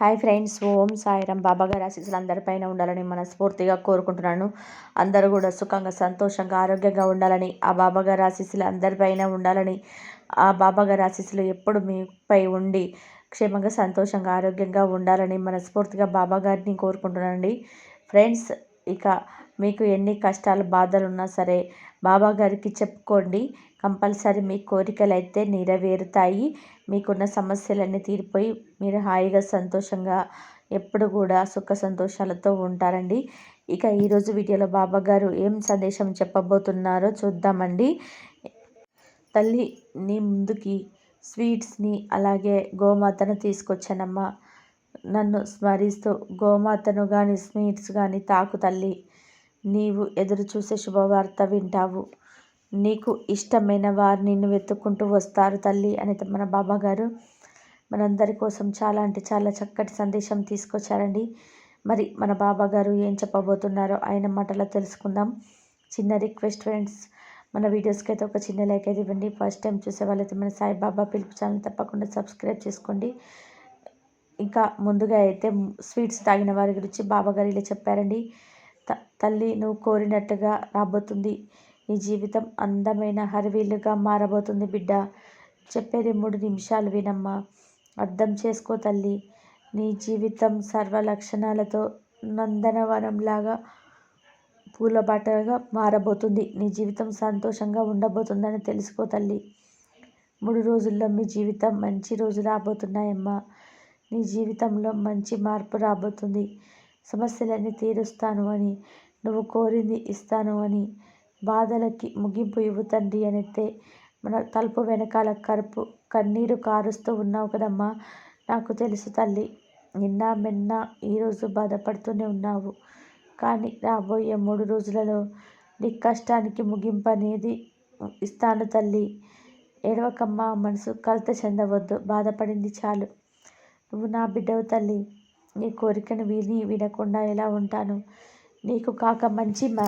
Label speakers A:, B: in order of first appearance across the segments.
A: Hi friends ఓం సాయిరామ్. బాబాగారి ఆశీస్సులు అందరిపైన ఉండాలని మనస్ఫూర్తిగా కోరుకుంటున్నాను. అందరూ కూడా సుఖంగా సంతోషంగా ఆరోగ్యంగా ఉండాలని ఆ బాబాగారి ఆశీస్సులు అందరిపైన ఉండాలని ఆ బాబాగారి ఆశీస్సులు ఎప్పుడు మీపై ఉండి క్షేమంగా సంతోషంగా ఆరోగ్యంగా ఉండాలని మనస్ఫూర్తిగా బాబాగారిని కోరుకుంటున్నానండి. ఫ్రెండ్స్ ఇక మీకు ఎన్ని కష్టాలు బాధలు ఉన్నా సరే బాబా గారికి చెప్పుకోండి. కంపల్సరీ మీ కోరికలు అయితే నెరవేరుతాయి. మీకున్న సమస్యలన్నీ తీరిపోయి మీరు హాయిగా సంతోషంగా ఎప్పుడు కూడా సుఖ సంతోషాలతో ఉంటారండి. ఇక ఈరోజు వీడియోలో బాబా గారు ఏం సందేశం చెప్పబోతున్నారో చూద్దామండి. తల్లి నీ ముందుకి స్వీట్స్ని అలాగే గోమాతను తీసుకొచ్చానమ్మా. నన్ను స్మరిస్తూ గోమాతను కానీ స్వీట్స్ కానీ తాకు తల్లి. నీవు ఎదురు చూసే శుభవార్త వింటావు. నీకు ఇష్టమైన వారు నిన్ను వెతుక్కుంటూ వస్తారు తల్లి అని మన బాబా గారు మనందరి కోసం చాలా అంటే చాలా చక్కటి సందేశం తీసుకొచ్చారండి. మరి మన బాబా గారు ఏం చెప్పబోతున్నారో ఆయన మాటలో తెలుసుకుందాం. చిన్న రిక్వెస్ట్ ఫ్రెండ్స్ మన వీడియోస్కి అయితే ఒక చిన్న లైక్ అయితే ఇవ్వండి. ఫస్ట్ టైం చూసే వాళ్ళైతే మన సాయిబాబా పిలుపు ఛానల్ తప్పకుండా సబ్స్క్రైబ్ చేసుకోండి. ఇంకా ముందుగా అయితే స్వీట్స్ తాగిన వారి గురించి బాబాగారు ఇలా చెప్పారండి. తల్లి నువ్వు కోరినట్టుగా రాబోతుంది. నీ జీవితం అందమైన హరివీలుగా మారబోతుంది బిడ్డ. చెప్పేది మూడు నిమిషాలు వినమ్మా. అర్థం చేసుకో తల్లి. నీ జీవితం సర్వ లక్షణాలతో నందనవనంలాగా పూలబాటగా మారబోతుంది. నీ జీవితం సంతోషంగా ఉండబోతుందని తెలుసుకో తల్లి. మూడు రోజుల్లో మీ జీవితం మంచి రోజు రాబోతున్నాయమ్మా. నీ జీవితంలో మంచి మార్పు రాబోతుంది. సమస్యలన్నీ తీరుస్తాను అని నువ్వు కోరింది ఇస్తాను అని బాధలకి ముగింపు ఇవ్వు తండ్రి అనితే మన తలుపు వెనకాల కరుపు కన్నీరు కారుస్తూ ఉన్నావు కదమ్మా. నాకు తెలుసు తల్లి నిన్న మెన్న ఈరోజు బాధపడుతూనే ఉన్నావు. కానీ రాబోయే మూడు రోజులలో నీ కష్టానికి ముగింపు అనేది ఇస్తాను తల్లి. ఏడవకమ్మ మనసు కలత చెందవద్దు. బాధపడింది చాలు. నువ్వు నా బిడ్డవు తల్లి. నీ కోరికను విని వినకుండా ఎలా ఉంటాను? నీకు కాక మంచి మ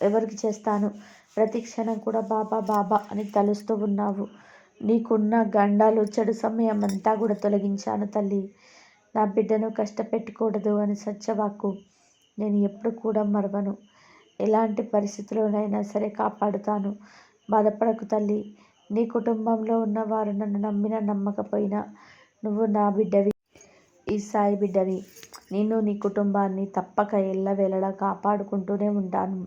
A: ఎవరికి చేస్తాను? ప్రతి క్షణం కూడా బాబా బాబా అని తలుస్తూ ఉన్నావు. నీకున్న గండాలు చెడు సమయం అంతా కూడా తొలగించాను తల్లి. నా బిడ్డను కష్టపెట్టకూడదు అని సత్యవాకు నేను ఎప్పుడు కూడా మరవను. ఎలాంటి పరిస్థితుల్లోనైనా సరే కాపాడుతాను. బాధపడకు తల్లి. నీ కుటుంబంలో ఉన్నవారు నన్ను నమ్మిన నమ్మకపోయినా నువ్వు నా బిడ్డవి. ఈ సాయి బిడ్డని. నేను నీ కుటుంబాన్ని తప్పక ఎల్లవేళలా కాపాడుకుంటూనే ఉంటాను.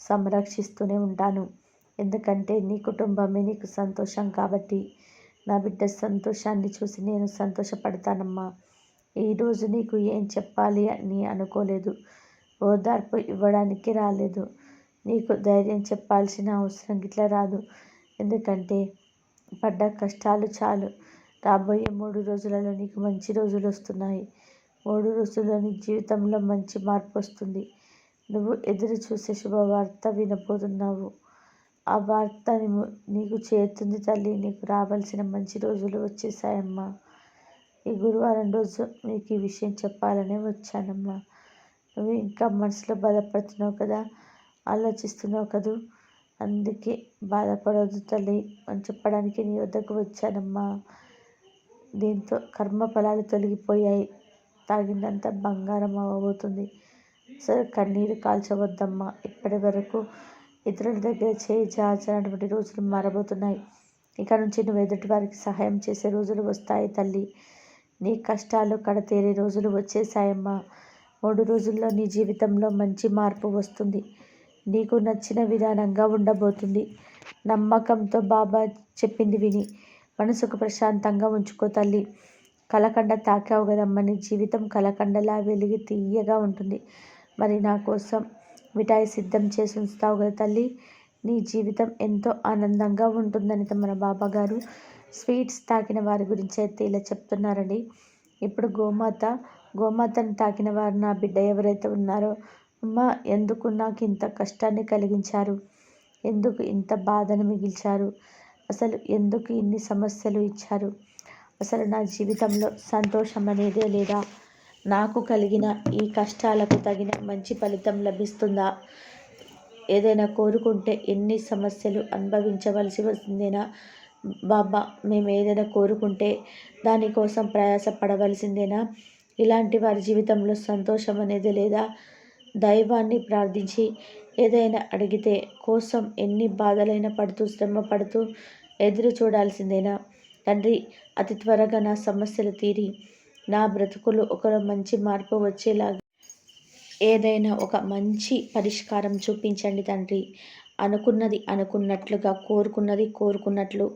A: సంరక్షిస్తూనే ఉంటాను. ఎందుకంటే నీ కుటుంబమే నీకు సంతోషం కాబట్టి. నా బిడ్డ సంతోషాన్ని చూసి నేను సంతోషపడతానమ్మా. ఈరోజు నీకు ఏం చెప్పాలి అని అనుకోలేదు. ఓదార్పు ఇవ్వడానికి రాలేదు. నీకు ధైర్యం చెప్పాల్సిన అవసరం ఇట్లా రాదు. ఎందుకంటే పడ్డ కష్టాలు చాలు. రాబోయే మూడు రోజులలో నీకు మంచి రోజులు వస్తున్నాయి. మూడు రోజుల్లో నీ జీవితంలో మంచి మార్పు వస్తుంది. నువ్వు ఎదురు చూసే శుభవార్త వినబోతున్నావు. ఆ వార్త నీకు చేరుతుంది తల్లి. నీకు రావాల్సిన మంచి రోజులు వచ్చేసాయమ్మా. ఈ గురువారం రోజు నీకు ఈ విషయం చెప్పాలనే వచ్చానమ్మా. నువ్వు ఇంకా మనసులో బాధపడుతున్నావు కదా? ఆలోచిస్తున్నావు కదూ? అందుకే బాధపడవద్దు తల్లి అని చెప్పడానికి నీ వద్దకు వచ్చానమ్మా. దీంతో కర్మ ఫలాలు తొలగిపోయాయి. తాగిందంత బంగారం అవ్వబోతుంది. సరే కన్నీరు కాల్చవద్దమ్మా. ఇప్పటి వరకు ఇతరుల దగ్గర చేయి చాచినటువంటి రోజులు మారబోతున్నాయి. ఇక నుంచి నువ్వు ఎదుటి వారికి సహాయం చేసే రోజులు వస్తాయి తల్లి. నీ కష్టాలు కడతేరే రోజులు వచ్చేసాయమ్మా మూడు రోజుల్లో నీ జీవితంలో మంచి మార్పు వస్తుంది. నీకు నచ్చిన విధానంగా ఉండబోతుంది. నమ్మకంతో బాబా చెప్పింది విని మనసుకు ప్రశాంతంగా ఉంచుకో తల్లి. కలకండ తాకావు కదమ్మని నీ జీవితం కలకండలా వెలిగి తీయగా ఉంటుంది. మరి నా కోసం మిఠాయి సిద్ధం చేసి ఉంచుతావు కదా తల్లి. నీ జీవితం ఎంతో ఆనందంగా ఉంటుందని మన బాబా గారు స్వీట్స్ తాకిన వారి గురించి అయితే ఇలా చెప్తున్నారండి. ఇప్పుడు గోమాత గోమాతను తాకిన వారు నా బిడ్డ ఎవరైతే ఉన్నారో అమ్మ ఎందుకు నాకు ఇంత కష్టాన్ని కలిగించారు? ఎందుకు ఇంత బాధను మిగిల్చారు? అసలు ఎందుకు ఇన్ని సమస్యలు ఇచ్చారు? అసలు నా జీవితంలో సంతోషం అనేదే లేదా? నాకు కలిగిన ఈ కష్టాలకు తగిన మంచి ఫలితం లభిస్తుందా? ఏదైనా కోరుకుంటే ఎన్ని సమస్యలు అనుభవించవలసి వస్తుందేనా? బాబా మేము ఏదైనా కోరుకుంటే దానికోసం ప్రయాస పడవలసిందేనా ఇలాంటి వారి జీవితంలో సంతోషం అనేది లేదా? దైవాన్ని ప్రార్థించి ఏదైనా అడిగితే కోసం ఎన్ని బాధలైనా పడుతూ శ్రమ పడుతూ ఎదురు చూడాల్సిందేనా? తండ్రి అతి త్వరగా నా సమస్యలు తీరి. నా బ్రతుకులు ఒక మంచి మార్పు వచ్చేలాగా ఏదైనా ఒక మంచి పరిష్కారం చూపించండి తండ్రి. అనుకున్నది అనుకున్నట్లుగా కోరుకున్నది కోరుకున్నట్లు.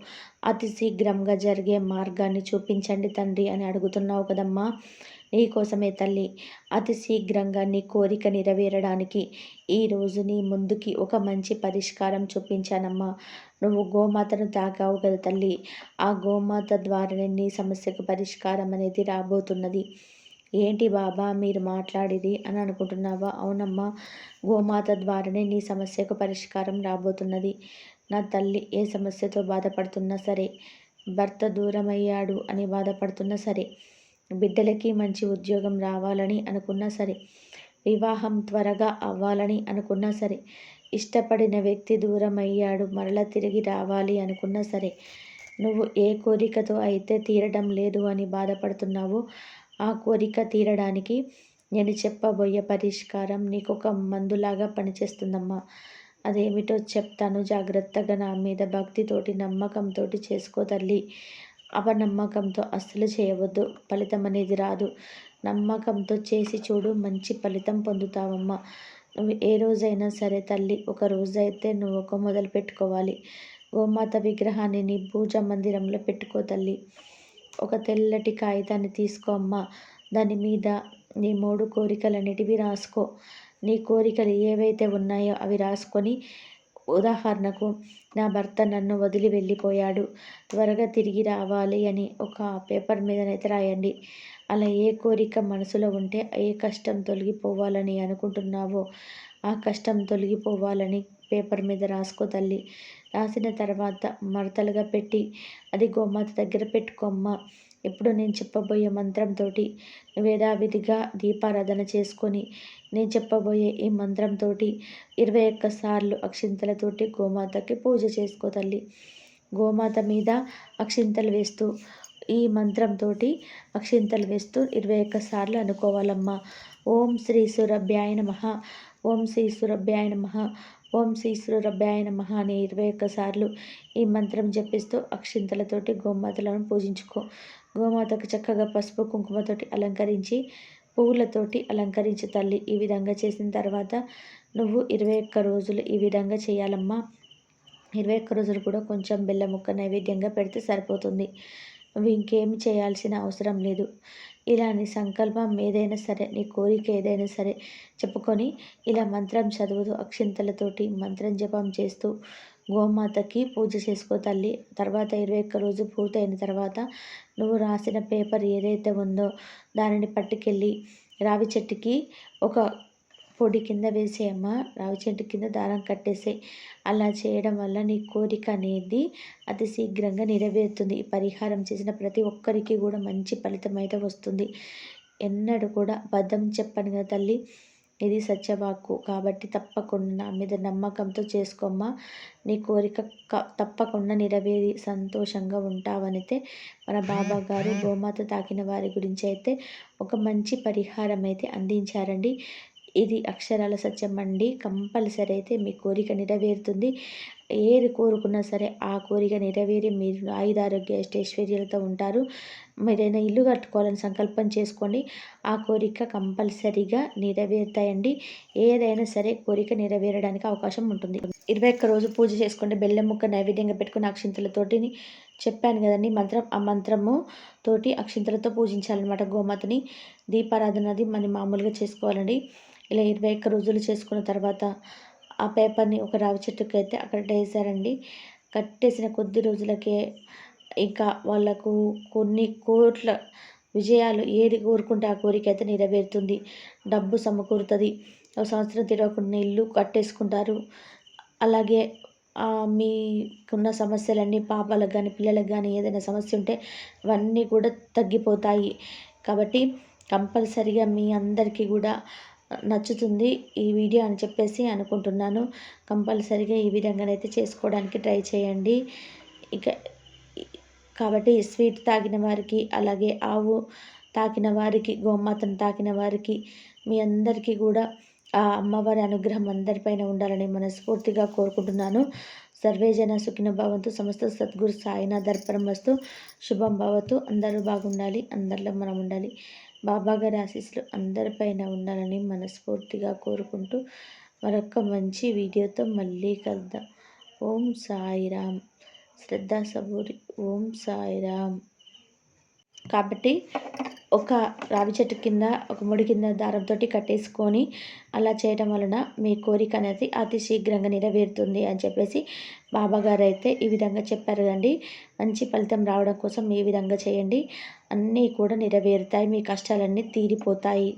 A: అతి శీఘ్రంగా జరిగే మార్గాన్ని చూపించండి తండ్రి అని అడుగుతున్నావు కదమ్మా. నీ కోసమే తల్లి. అతి శీఘ్రంగా నీ కోరిక నెరవేరడానికి ఈరోజు నీ ముందుకి ఒక మంచి పరిష్కారం చూపించానమ్మా. నువ్వు గోమాతను తాగావు కదా తల్లి. ఆ గోమాత ద్వారానే నీ సమస్యకు పరిష్కారం అనేది రాబోతున్నది. ఏంటి బాబా మీరు మాట్లాడేది అని అనుకుంటున్నావా? అవునమ్మా గోమాత ద్వారానే నీ సమస్యకు పరిష్కారం రాబోతున్నది. నా తల్లి ఏ సమస్యతో బాధపడుతున్నా సరే భర్త దూరమయ్యాడు అని బాధపడుతున్నా సరే బిడ్డలకి మంచి ఉద్యోగం రావాలని అనుకున్నా సరే వివాహం త్వరగా అవ్వాలని అనుకున్నా సరే ఇష్టపడిన వ్యక్తి దూరం అయ్యాడు మరలా తిరిగి రావాలి అనుకున్నా సరే నువ్వు ఏ కోరికతో అయితే తీరడం లేదు అని బాధపడుతున్నావో ఆ కోరిక తీరడానికి నేను చెప్పబోయే పరిష్కారం నీకు ఒక మందులాగా పనిచేస్తుందమ్మా. అదేమిటో చెప్తాను. జాగ్రత్తగా నా మీద భక్తితోటి నమ్మకంతో చేసుకో తల్లి. అపనమ్మకంతో అస్సలు చేయవద్దు. ఫలితం అనేది రాదు. నమ్మకంతో చేసి చూడు మంచి ఫలితం పొందుతావమ్మా. నువ్వు ఏ రోజైనా సరే తల్లి ఒక రోజైతే నువ్వు ఒక మొదలు పెట్టుకోవాలి. గోమాత విగ్రహాన్ని నీ పూజ మందిరంలో పెట్టుకో తల్లి. ఒక తెల్లటి కాగితాన్ని తీసుకో అమ్మా. దాని మీద నీ మూడు కోరికలన్నిటివి రాసుకో. నీ కోరికలు ఏవైతే ఉన్నాయో అవి రాసుకొని ఉదాహరణకు నా భర్త నన్ను వదిలి వెళ్ళిపోయాడు. త్వరగా తిరిగి రావాలి అని ఒక పేపర్ మీదనైతే రాయండి. అలా ఏ కోరిక మనసులో ఉంటే ఏ కష్టం తొలగిపోవాలని అనుకుంటున్నావో ఆ కష్టం తొలగిపోవాలని పేపర్ మీద రాసుకో తల్లి. రాసిన తర్వాత మడతలుగా పెట్టి అది గోమాత దగ్గర పెట్టుకోమ్మ. ఇప్పుడు నేను చెప్పబోయే మంత్రంతో వేదావిధిగా దీపారాధన చేసుకొని నేను చెప్పబోయే ఈ మంత్రంతో ఇరవై ఒక్క సార్లు అక్షింతలతోటి గోమాతకి పూజ చేసుకో తల్లి. గోమాత మీద అక్షింతలు వేస్తూ ఈ మంత్రంతో అక్షింతలు వేస్తూ ఇరవై ఒక్క సార్లు అనుకోవాలమ్మా. ఓం శ్రీ సురభ్యాయ నమ. ఓం శ్రీ సురభ్యాయ నమ. ఓం శ్రీ సురభ్యాయ నమ అని ఇరవై ఒక్కసార్లు ఈ మంత్రం జపిస్తూ అక్షింతలతోటి గోమాతలను పూజించుకో. గోమాతకు చక్కగా పసుపు కుంకుమతోటి అలంకరించి పువ్వులతోటి అలంకరించి తల్లి. ఈ విధంగా చేసిన తర్వాత నువ్వు ఇరవై ఒక్క రోజులు ఈ విధంగా చేయాలమ్మా. ఇరవై ఒక్క రోజులు కూడా కొంచెం బెల్లముక్క నైవేద్యంగా పెడితే సరిపోతుంది. ఇంకేమి చేయాల్సిన అవసరం లేదు. ఇలా నీ సంకల్పం ఏదైనా సరే నీ కోరిక ఏదైనా సరే చెప్పుకొని ఇలా మంత్రం చదువుతూ అక్షింతలతోటి మంత్రం జపం చేస్తూ గోమాతకి పూజ చేసుకో తల్లి. తర్వాత ఇరవై ఒక్క రోజు పూర్తయిన తర్వాత నువ్వు రాసిన పేపర్ ఏదైతే ఉందో దానిని పట్టుకెళ్ళి రావి చెట్టుకి ఒక పొడి కింద వేసేయమ్మ. రావి చెట్టు కింద దారం కట్టేసే అలా చేయడం వల్ల నీ కోరిక అనేది అతి శీఘ్రంగా నెరవేరుతుంది. ఈ పరిహారం చేసిన ప్రతి ఒక్కరికి కూడా మంచి ఫలితం అయితే వస్తుంది. ఎన్నడూ కూడా అబద్ధం చెప్పను కదా తల్లి. ఇది సత్యవాక్కు. కాబట్టి తప్పకుండా నా మీద నమ్మకంతో చేసుకోమ్మా. నీ కోరిక తప్పకుండా నెరవేరి సంతోషంగా ఉంటావనితే మన బాబా గారు గోమాత తాకిన వారి గురించి అయితే ఒక మంచి పరిహారం అయితే అందించారండి. ఇది అక్షరాల సత్యం అండి. కంపల్సరీ అయితే మీ కోరిక నెరవేరుతుంది. ఏది కోరుకున్నా సరే ఆ కోరిక నెరవేరి మీరు ఆయుధారోగ్య ఐశ్వర్యాలతో ఉంటారు. మీరైనా ఇల్లు కట్టుకోవాలని సంకల్పం చేసుకోండి. ఆ కోరిక కంపల్సరీగా నెరవేరుతాయండి. ఏదైనా సరే కోరిక నెరవేరడానికి అవకాశం ఉంటుంది. ఇరవై ఒక్క రోజు పూజ చేసుకుంటే బెల్లం ముక్క నైవేద్యంగా పెట్టుకుని అక్షింతలతోటిని చెప్పాను కదండి మంత్రం ఆ మంత్రము తోటి అక్షింతలతో పూజించాలన్నమాట గోమాతని. దీపారాధనది మనం మామూలుగా చేసుకోవాలండి. ఇలా ఇరవై ఒక్క రోజులు చేసుకున్న తర్వాత ఆ పేపర్ని ఒక రావి చెట్టుకి అయితే అక్కడ వేసారండి కట్టేసిన కొద్ది రోజులకే ఇంకా వాళ్ళకు కొన్ని కోట్ల విజయాలు ఏది కోరుకుంటే ఆ కోరిక అయితే నెరవేరుతుంది. డబ్బు సమకూరుతుంది. ఒక సంవత్సరం తిరగకుండా ఇల్లు కట్టేసుకుంటారు. అలాగే మీకున్న సమస్యలన్నీ పాపాలకు కానీ పిల్లలకు కానీ ఏదైనా సమస్య ఉంటే అవన్నీ కూడా తగ్గిపోతాయి. కాబట్టి కంపల్సరిగా మీ అందరికీ కూడా నచ్చుతుంది ఈ వీడియో అని చెప్పేసి అనుకుంటున్నాను. కంపల్సరీగా ఈ విధంగానైతే చేసుకోవడానికి ట్రై చేయండి. ఇక కాబట్టి స్వీట్ తాకిన వారికి అలాగే ఆవు తాకిన వారికి గోమాతను తాకిన వారికి మీ అందరికీ కూడా ఆ అమ్మవారి అనుగ్రహం అందరిపైన ఉండాలని మనస్ఫూర్తిగా కోరుకుంటున్నాను. సర్వేజన సుఖిన భావంతు. సమస్త సద్గురు సాయినాథ్ దర్పణం శుభం భావతు. అందరూ బాగుండాలి. అందరిలో మనం ఉండాలి. బాబా గారి ఆశీస్సులు అందరిపైన ఉండాలని మనస్ఫూర్తిగా కోరుకుంటూ మరొక మంచి వీడియోతో మళ్ళీ కలుద్దాం. ఓం సాయిరామ్ శ్రద్ధా సబూరి. ఓం సాయిరామ్ కాబట్టి ఒక రావి చెట్టు కింద ఒక ముడి కింద దారంతో కట్టేసుకొని అలా చేయడం వలన మీ కోరిక అనేది అతి శీఘ్రంగా నెరవేరుతుంది అని చెప్పేసి బాబాగారు అయితే ఈ విధంగా చెప్పారు కదండి మంచి ఫలితం రావడం కోసం ఈ విధంగా చేయండి. అన్నీ కూడా నెరవేరుతాయి. మీ కష్టాలన్నీ తీరిపోతాయి.